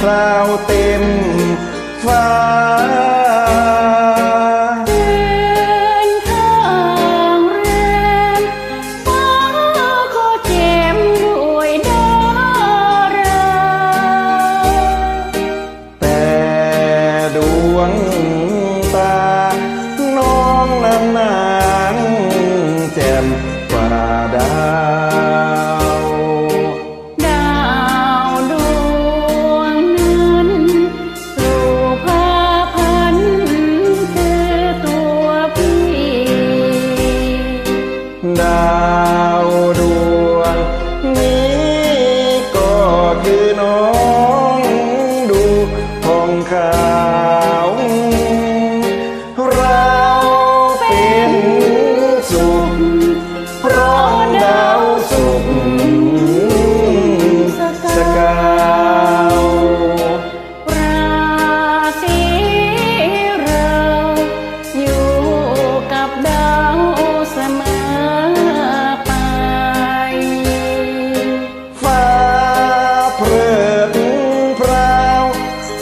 คราวเต็มฟ้า น้องดูห้องขา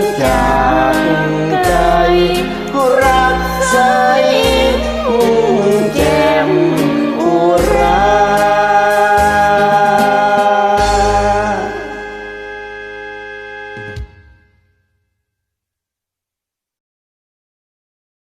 down.